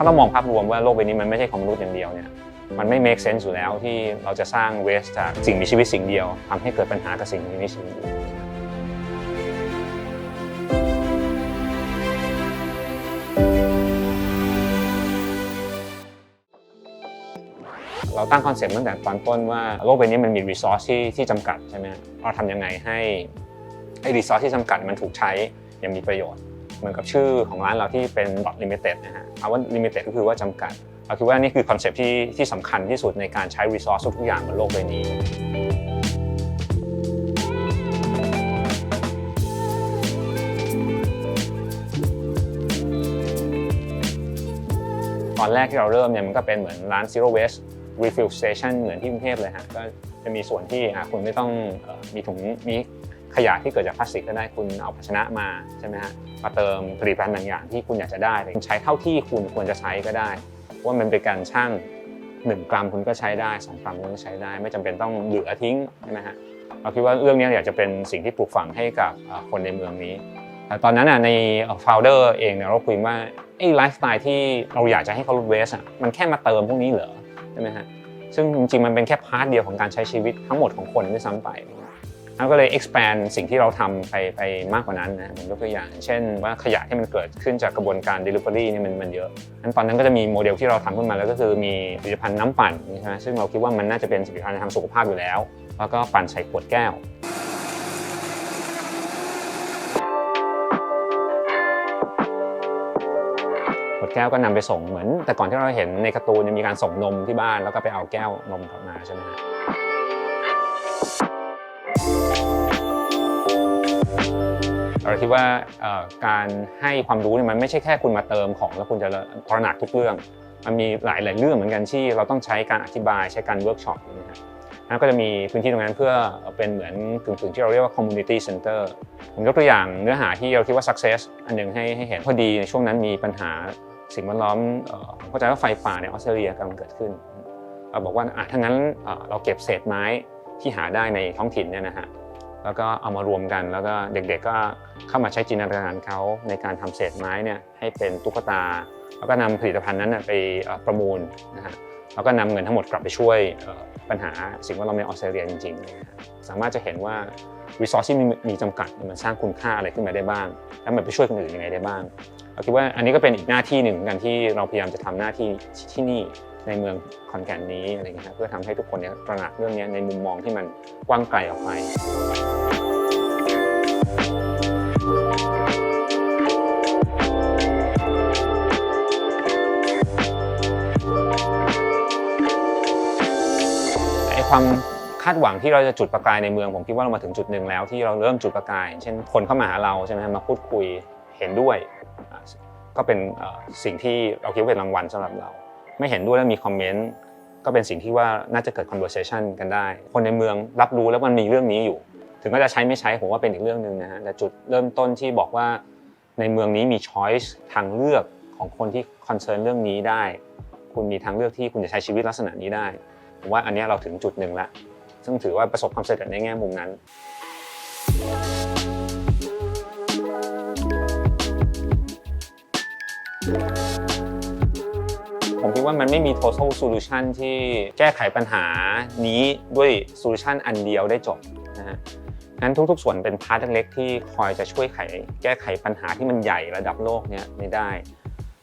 ถ้าเรามองภาพรวมว่าโลกใบนี้มันไม่ใช่ของมนุษย์อย่างเดียวเนี่ยมันไม่ make sense อยู่แล้วที่เราจะสร้างเวสจากสิ่งมีชีวิตสิ่งเดียวทำให้เกิดปัญหากับสิ่งมีชีวิตเราตั้งคอนเซ็ปต์ตั้งแต่ตอนต้นว่าโลกใบนี้มันมีรีซอสที่ที่จำกัดใช่ไหมเราทำยังไงให้ให้รีซอสที่จำกัดมันถูกใช้อย่างมีประโยชน์ เหมือนกับชื่อของร้านเราที่เป็น dot limited นะฮะเอาว่า limited ก็คือว่าจำกัดเราคิดว่านี่คือคอนเซปต์ที่ที่สำคัญที่สุดในการใช้ resource ทุกอย่างบนโลกใบนี้ตอนแรกที่เราเริ่มเนี่ยมันก็เป็นเหมือนร้าน zero waste refill station เหมือนที่กรุงเทพเลยฮะก็จะมีส่วนที่คุณไม่ต้องมีถุงมี ขยะที่เกิดจากพลาสติกก็ได้คุณเอาภาชนะมาใช่ไหมฮะมาเติมผลิตภัณฑ์บางอย่างที่คุณอยากจะได้คุณใช้เท่าที่คุณควรจะใช้ก็ได้ ว่ามันเป็นการชั่ง 1 กรัมคุณก็ใช้ได้ 2 กรัมคุณก็ใช้ได้ ไม่จำเป็นต้องเหลือทิ้งใช่ไหมฮะเราคิดว่าเรื่องนี้อยากจะเป็นสิ่งที่ปลูกฝังให้กับคนในเมืองนี้แต่ตอนนั้นน่ะใน founder เองเนี่ยเราคุยว่าไอ้ไลฟ์สไตล์ที่เราอยากจะให้เขาลดเวสอะมันแค่มาเติมพวกนี้เหรอใช่ไหมฮะซึ่งจริงๆมันเป็นแค่พาร์ทเดียวของการใช้ชีวิตทั้งหมดของคนด้วยซ้ำไป แล้วก็เลย expand สิ่งที่เราทำไปไปมากกว่านั้นนะผมยกตัวอย่าง เช่นว่าขยะที่มันเกิดขึ้นจากกระบวนการ delivery เนี่ยมันมันเยอะนั้นตอนนั้นก็จะมีโมเดลที่เราทำขึ้นมาแล้วก็คือมีผลิตภัณฑ์น้ำปั่นใช่ไหมซึ่งเราคิดว่ามันน่าจะเป็นผลิตภัณฑ์ทางสุขภาพอยู่แล้ว แล้วก็ปั่นใส่ขวดแก้วขวดแก้วก็นำไปส่งเหมือน แต่ก่อนที่เราเห็นในการ์ตูนเนี่ยมีการส่งนมที่บ้านแล้วก็ไปเอาแก้วนมกลับมาใช่ไหมฮะ เราคิดว่าการให้ความรู้เนี่ยมันไม่ใช่แค่คุณมาเติมของแล้วคุณจะตระหนักทุกเรื่อง มันมีหลายหลายๆเรื่องเหมือนกันที่เราต้องใช้การอธิบายใช้การเวิร์กช็อปนะครับแล้วก็จะมีพื้นที่ตรงนั้นเพื่อเป็นเหมือนกึ่งๆที่เราเรียกว่า community center ผมยกตัวอย่างเนื้อหาที่เราคิดว่า success อันหนึ่งให้ให้เห็นพอดีในช่วงนั้นมีปัญหาสิ่งแวดล้อมเข้าใจว่าไฟป่าในออสเตรเลียกำลังเกิดขึ้นเราบอกว่าอะถ้างั้นเราเก็บเศษไม้ ที่หาได้ในท้องถิ่นเนี่ยนะฮะแล้วก็เอามารวมกัน แล้วก็เด็กๆก็เข้ามาใช้จินตนาการเขาในการทำเศษไม้เนี่ยให้เป็นตุ๊กตา แล้วก็นำผลิตภัณฑ์นั้นไปประมูลนะฮะแล้วก็นำเงินทั้งหมดกลับไปช่วยปัญหาสิ่งแวดล้อมในออสเตรเลียจริงๆนะฮะสามารถจะเห็นว่า resource ที่มีมีจำกัดมันสร้างคุณค่าอะไรขึ้นมาได้บ้าง แล้วมันไปช่วยคนอื่นยังไงได้บ้างเราคิดว่าอันนี้ก็เป็นอีกหน้าที่หนึ่งเหมือนกันที่เราพยายามจะทำหน้าที่ที่นี่ในเมืองคอนแกนนี้อะไรเงี้ยเพื่อทำให้ทุกคนเนี่ยตระหนักเรื่องนี้ในมุมมองที่มันกว้างไกลออกไปความคาดหวังที่เราจะจุดประกายในเมืองผมคิดว่าเรามาถึงจุดหนึ่งแล้วที่เราเริ่มจุดประกาย เช่นคนเข้ามาหาเราใช่ไหมมาพูดคุยเห็นด้วย ก็เป็นสิ่งที่เราคิดว่าเป็นรางวัลสำหรับเรา ไม่เห็นด้วยแล้วมีคอมเมนต์ก็เป็นสิ่งที่ว่าน่าจะเกิด conversation กันได้ คนในเมืองรับรู้แล้วมันมีเรื่องนี้อยู่ ถึงว่าจะใช้ไม่ใช้ผมว่าเป็นอีกเรื่องหนึ่งนะฮะแต่จุดเริ่มต้นที่บอกว่าในเมืองนี้มี choice ทางเลือกของคนที่ concern เรื่องนี้ได้ คุณมีทางเลือกที่คุณจะใช้ชีวิตลักษณะนี้ได้ผมว่าอันนี้เราถึงจุดหนึ่งล้วซึ่งถือว่าประสบความสำเร็จในแง่มุมนั้น ผมคิดว่ามันไม่มี total solution ที่แก้ไขปัญหานี้ด้วย solution อันเดียวได้จบนะฮะงั้นทุกๆ ส่วนเป็นพาร์ทเล็กๆที่คอยจะช่วยไขแก้ไขปัญหาที่มันใหญ่ระดับโลกเนี้ยไม่ได้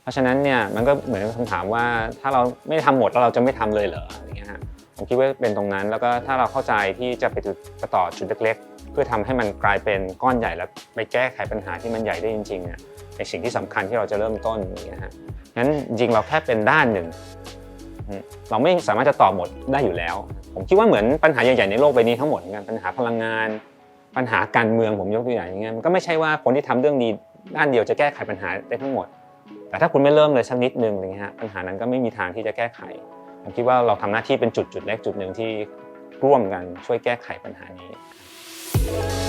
เพราะฉะนั้นเนี่ยมันก็เหมือนคำถามว่าถ้าเราไม่ทำหมดแล้วเราจะไม่ทำเลยเหรออะไรเงี้ยฮะผมคิดว่าเป็นตรงนั้นแล้วก็ถ้าเราเข้าใจที่จะไปจุดไปต่อจุดเล็กๆ เพื่อทำให้มันกลายเป็นก้อนใหญ่แล้วไปแก้ไขปัญหาที่มันใหญ่ได้จริงๆเนี่ยในสิ่งที่สำคัญที่เราจะเริ่มต้นอย่างเงี้ยฮะ งั้นจริงเราแค่เป็นด้านหนึ่ง เราไม่สามารถจะตอบหมดได้อยู่แล้ว ผมคิดว่าเหมือนปัญหาใหญ่ๆในโลกใบนี้ทั้งหมดเหมือนกันปัญหาพลังงาน ปัญหาการเมืองผมยกตัวอย่างอย่างเงี้ยมันก็ไม่ใช่ว่าคนที่ทำเรื่องดีด้านเดียวจะแก้ไขปัญหาได้ทั้งหมด แต่ถ้าคุณไม่เริ่มเลยสักนิดนึงอะไรเงี้ยปัญหานั้นก็ไม่มีทางที่จะแก้ไขผมคิดว่าเราทำหน้าที่เป็นจุดจุดเล็กจุดหนึ่งที่ร่วมกันช่วยแก้ไขปัญหานี้